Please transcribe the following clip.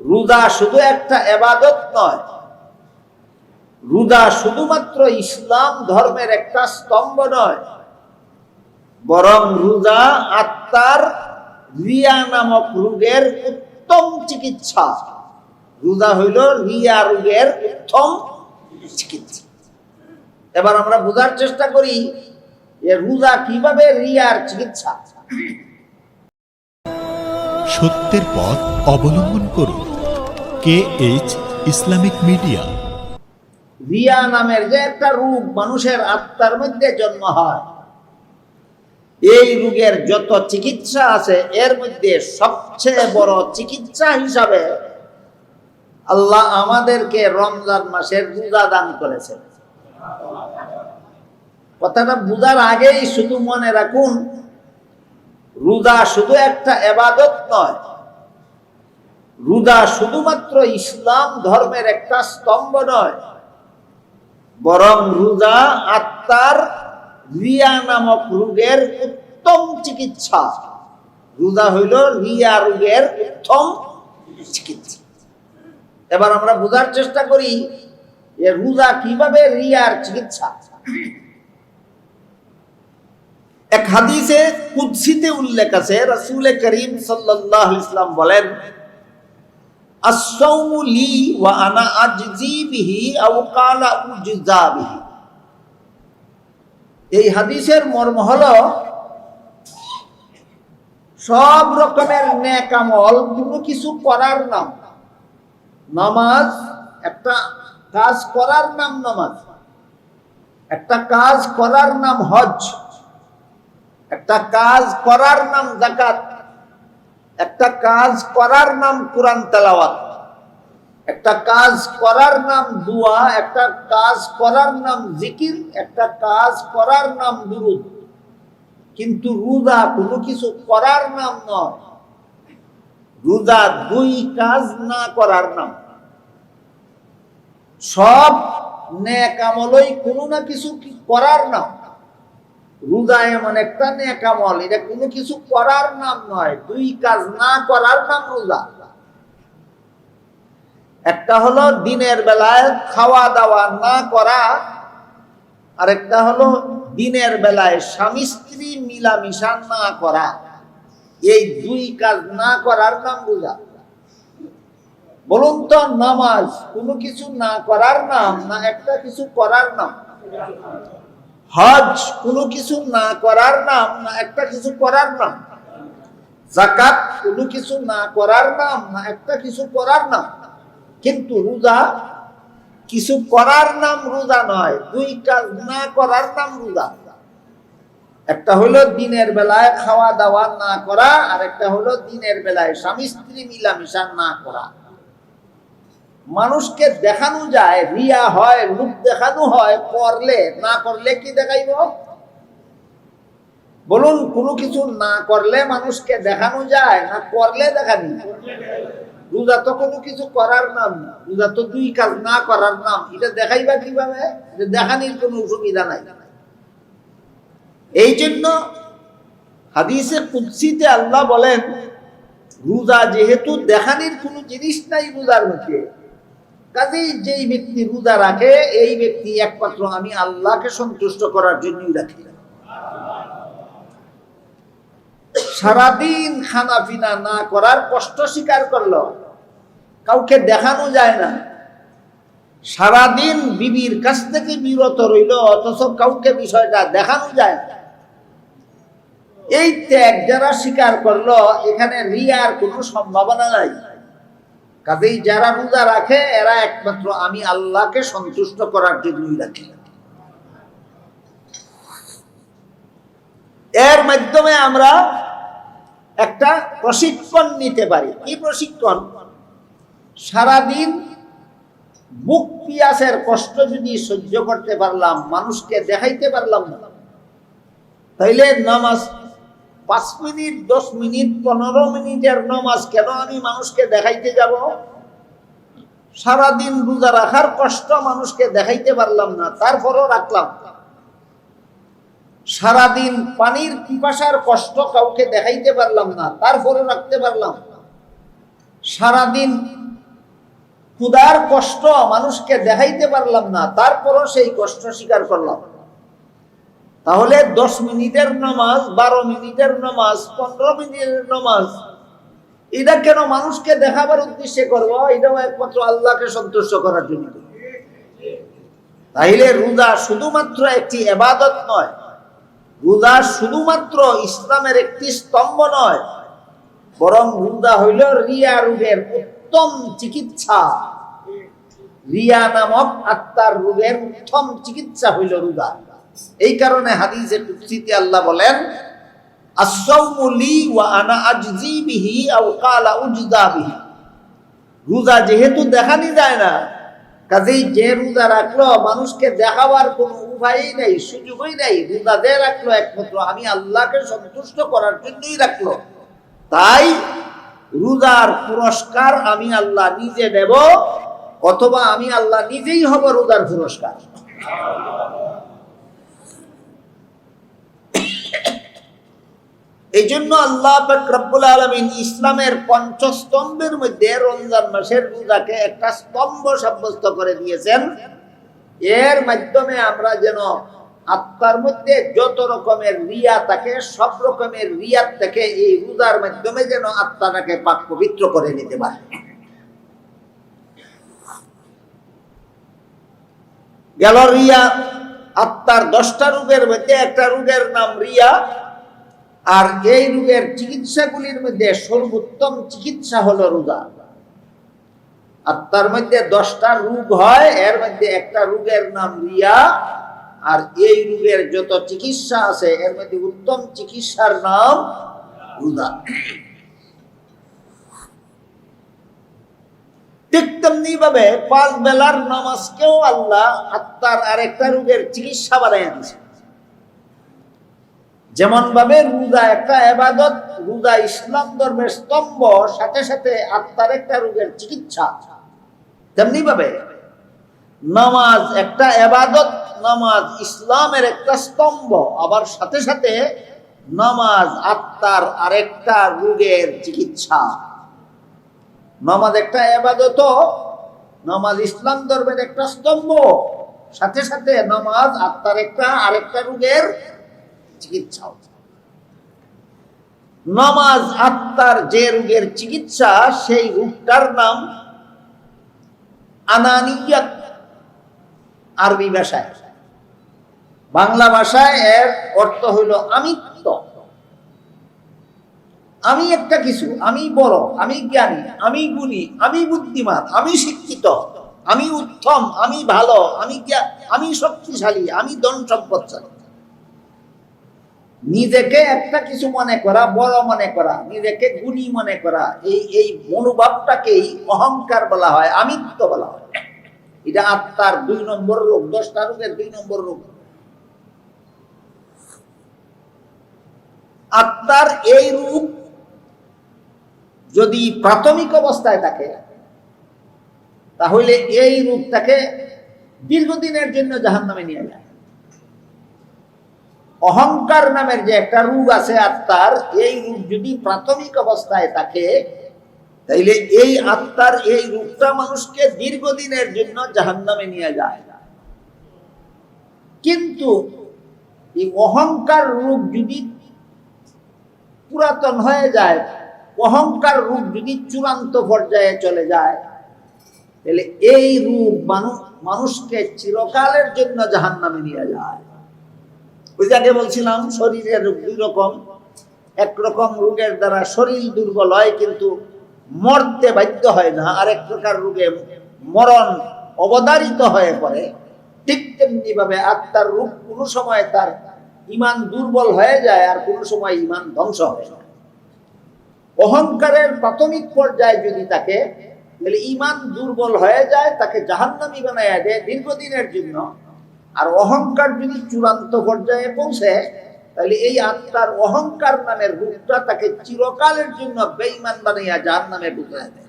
রোজা শুধু একটা এবাদত নয়, রোজা শুধুমাত্র ইসলাম ধর্মের একটা স্তম্ভ নয়, বরং রোজা আত্মার রিয়া নামক রোগের উত্তম চিকিৎসা। রোজা হইল রিয়া রোগের উত্তম চিকিৎসা। এবার আমরা বোঝার চেষ্টা করি যে রোজা কীভাবে রিয়ার চিকিৎসা? সত্যের পথ অবলম্বন করুন। K H Islamic media Riya নামের যে একটা রোগ মানুষের আত্মার মধ্যে জন্ম হয়, এই রোগের যত চিকিৎসা আছে, এর মধ্যে সবচেয়ে বড় চিকিৎসা হিসাবে আল্লাহ আমাদেরকে রমজান মাসের রোজা দান করেছেন। কথাটা বুঝার আগেই শুধু মনে রাখুন রোজা শুধু একটা এবাদত নয়। রোজা শুধুমাত্র ইসলাম ধর্মের একটা স্তম্ভ নয়। বরং রোজা আত্মার রিয়া নামক রোগের উত্তম চিকিৎসা। রোজা হইল রিয়া রোগের উত্তম চিকিৎসা। এবার আমরা বোঝার চেষ্টা করি যে রোজা কীভাবে রিয়ার চিকিৎসা? এক হাদিসে কুৎসিতে উল্লেখ আছে, রসুল করিম সাল্লাল্লাহু আলাইহি ইসলাম বলেন লি ওয়া আনা আজজি বিহি আও কালা উজজা বিহি। এই হাদিসের মর্ম হলো, সব রকমের নেক আমল কোনো কিছু করার নাম, নামাজ, একটা কাজ করার নাম নামাজ, একটা কাজ করার নাম হজ। একটা কাজ করার নাম জাকাত একটা কাজ করার নাম কোরআন তেলাওয়াত, একটা কাজ করার নাম দুয়া, একটা কাজ করার নাম জিকির, একটা কাজ করার নাম দুরুদ। কিন্তু রোজা কোনো কিছু করার নাম নয়। রোজা দুই কাজ না করার নাম। সব নেক আমলই কোনো না কিছু করার নাম। রোজা এমন একটা নেক আমল এটা কোনো কিছু করার নাম নয়, দুই কাজ না করার নাম রোজা। একটা হলো দিনের বেলায় খাওয়া দাওয়া না করা একটা হলো দিনের বেলায় স্বামী স্ত্রী মিলামিশা না করা। এই দুই কাজ না করার নাম রোজা। বলুন তো, নামাজ কোনো কিছু না করার নাম না একটা কিছু করার নাম? হজ কোনো কিছু না করার নাম, না একটা কিছু করার নাম। জাকাত কোনো কিছু না করার নাম, না একটা কিছু করার নাম। কিন্তু রোজা কিছু করার নাম রোজা নয় দুই কাজ না করার নাম রোজা। একটা হলো দিনের বেলায় খাওয়া দাওয়া না করা আর একটা হলো দিনের বেলায় স্বামী স্ত্রী মিলামিশা না করা। মানুষকে দেখানো যায়, রিয়া হয়, রূপ দেখানো হয়, করলে, না করলে কি দেখাইব? বলুন, কোনো কিছু না করলে মানুষকে দেখানো যায়, না করলে দেখানি রোজা তো কোনো কিছু করার নাম না রোজা তো দুই কাজ না করার নাম, এটা দেখাইবা কীভাবে? যে দেখানির কোনো সুবিধা নাই। এই জন্য হাদিসে কুৎসিতে আল্লাহ বলেন, রোজা যেহেতু দেখানির কোনো জিনিস নাই রোজার মধ্যে কাজেই যেই ব্যক্তি রোজা রাখে, এই ব্যক্তি একমাত্র আমি আল্লাহকে সন্তুষ্ট করার জন্যই রাখি। সারাদিন খানা পিনা না করার কষ্ট স্বীকার করল। কাউকে দেখানো যায় না। সারাদিন বিবির কাছ থেকে বিরত রইল, অথচ কাউকে বিষয়টা দেখানো যায় না। এই ত্যাগ যারা স্বীকার করল, এখানে রিয়ার কোনো সম্ভাবনা নাই। কাজেই যারা রোজা রাখে, এরা একমাত্র আমি আল্লাহকে সন্তুষ্ট করার জন্যই রাখি। এর মাধ্যমে আমরা একটা প্রশিক্ষণ নিতে পারি। কি প্রশিক্ষণ? সারাদিন বুক পিয়াসের কষ্ট যদি সহ্য করতে পারলাম, মানুষকে দেখাইতে পারলাম তাইলে নামাজ পাঁচ মিনিট, দশ মিনিট, পনেরো মিনিটের নামাজ কেন আমি মানুষকে দেখাইতে যাব? সারাদিন রোজা রাখার কষ্ট মানুষকে দেখাইতে পারলাম না, তারপরও রাখলাম। সারাদিন পানির পিপাসার কষ্ট কাউকে দেখাইতে পারলাম না তারপরে রাখতে পারলাম। সারাদিন ক্ষুধার কষ্ট মানুষকে দেখাইতে পারলাম না, তারপরও সেই কষ্ট স্বীকার করলাম। তাহলে দশ মিনিটের নামাজ, বারো মিনিটের নামাজ, পনেরো মিনিটের নামাজ, এটা কেন মানুষকে দেখাবার উদ্দেশ্যে করব? এটাও একমাত্র আল্লাহকে সন্তুষ্ট করার জন্য। তাইলে রোজা শুধুমাত্র একটি এবাদত নয়, রোজা শুধুমাত্র ইসলামের একটি স্তম্ভ নয়, বরং রোজা হইল রিয়া রোগের উত্তম চিকিৎসা। রিয়া নামক আত্মার রোগের উত্তম চিকিৎসা হইল রোজা। এই কারণে হাদিসে কুদসিতে আল্লাহ বলেন রোজা যেহেতু দেখানি যায় না, কাজেই যে রোজা রাখল, মানুষকে দেখাবার সুযোগই রোজা রাখল একমাত্র আমি আল্লাহকে সন্তুষ্ট করার জন্যই রাখল। তাই রোজার পুরস্কার আমি আল্লাহ নিজে দেব, অথবা আমি আল্লাহ নিজেই হব রোজার পুরস্কার। এই জন্য আল্লাহ রব্বুল আলমিন ইসলামের পঞ্চস্তম্ভের মধ্যে রমজান মাসের রোজাকে একটা স্তম্ভ সাব্যস্ত করে দিয়েছেন। এর মাধ্যমে আমরা যেন আত্মার মধ্যে যত রকমের রিয়া থাকে, সব রকমের রিয়ার থেকে এই রোজার মাধ্যমে যেন আত্মাটাকে পাক পবিত্র করে নিতে পারে। গেল রিয়া, আত্মার দশটা রোগের মধ্যে একটা রোগের নাম রিয়া। আর এই রোগের চিকিৎসাগুলির মধ্যে সর্বোত্তম চিকিৎসা হলো রোজা আত্মার মধ্যে দশটা রোগ হয়, এর মধ্যে একটা রোগের নাম রিয়া, আর এই রোগের যত চিকিৎসা আছে, এর মধ্যে উত্তম চিকিৎসার নাম রোজা ঠিক তেমনি ভাবে পাঁচ বেলার নামাজকেও আল্লাহ আত্মার আরেকটা রোগের চিকিৎসা বানাইয়া দিছে যেমন ভাবে রোজা একটা এবাদত, রোজা ইসলাম ধর্মের স্তম্ভ, সাথে সাথে আত্মার একটা রোগের চিকিৎসা। তেমনি ভাবে নামাজ একটা এবাদত, নামাজ ইসলামের একটা স্তম্ভ, আবার সাথে সাথে নামাজ আত্মার আরেকটা রোগের চিকিৎসা। নামাজ একটা এবাদত, নামাজ ইসলাম ধর্মের একটা স্তম্ভ, সাথে সাথে নামাজ আত্মার একটা আরেকটা রোগের চিকিৎসা নামাজ আত্মার যে রোগের চিকিৎসা, সেই রোগটার নাম আনানিয়াত, আরবি ভাষায়। বাংলা ভাষায় এর অর্থ হইল আমিত্ব। আমি একটা কিছু, আমি বড়, আমি জ্ঞানী, আমি গুণী, আমি বুদ্ধিমান, আমি শিক্ষিত, আমি উত্তম, আমি ভালো, আমি আমি শক্তিশালী, আমি ধন সম্পদশালী নিজেকে একটা কিছু মনে করা, বড় মনে করা, নিজেকে গুণী মনে করা, এই এই মনোভাবটাকেই অহংকার বলা হয়, আমিত্ব বলা হয়। এটা আত্মার দুই নম্বর রোগ দশটা রোগের দুই নম্বর রোগ আত্মার এই রূপ যদি প্রাথমিক অবস্থায় থাকে, তাহলে এই রূপটাকে দীর্ঘদিনের জন্য জাহান নামে নিয়ে যায়। অহংকার নামের যে একটা রূপ আছে আত্মার এই রূপ যদি প্রাথমিক অবস্থায় থাকে, তাইলে এই আত্মার এই রূপটা মানুষকে দীর্ঘদিনের জন্য জাহান নামে নিয়ে যায়। কিন্তু এই অহংকার রূপ যদি পুরাতন হয়ে যায়, অহংকার রূপ যদি চূড়ান্ত পর্যায়ে চলে যায় তাহলে এই রূপ মানুষ মানুষকে চিরকালের জন্য জাহান নামে নিয়ে যায়। ওই যাকে বলছিলাম, শরীরের দুই রকম একরকম রোগের দ্বারা শরীর দুর্বল হয়, কিন্তু মরতে বাধ্য হয় না। আরেক প্রকার রোগে মরণ অবদারিত হয়ে পড়ে। ঠিক তেমনি ভাবে আত্মার রূপ কোনো সময় তার ইমান দুর্বল হয়ে যায়, আর কোনো সময় ইমান ধ্বংস হয় অহংকারের প্রাথমিক পর্যায়ে যদি তাকে ইমান দুর্বল হয়ে যায়, তাকে জাহান্নামি বানায় দেয় দীর্ঘদিনের জন্য। আর অহংকার যদি চূড়ান্ত পর্যায়ে পৌঁছে, তাহলে এই আত্মার অহংকার নামের রূপটা তাকে চিরকালের জন্য বেইমান বানাইয়া যার নামে বুঝায় দেয়।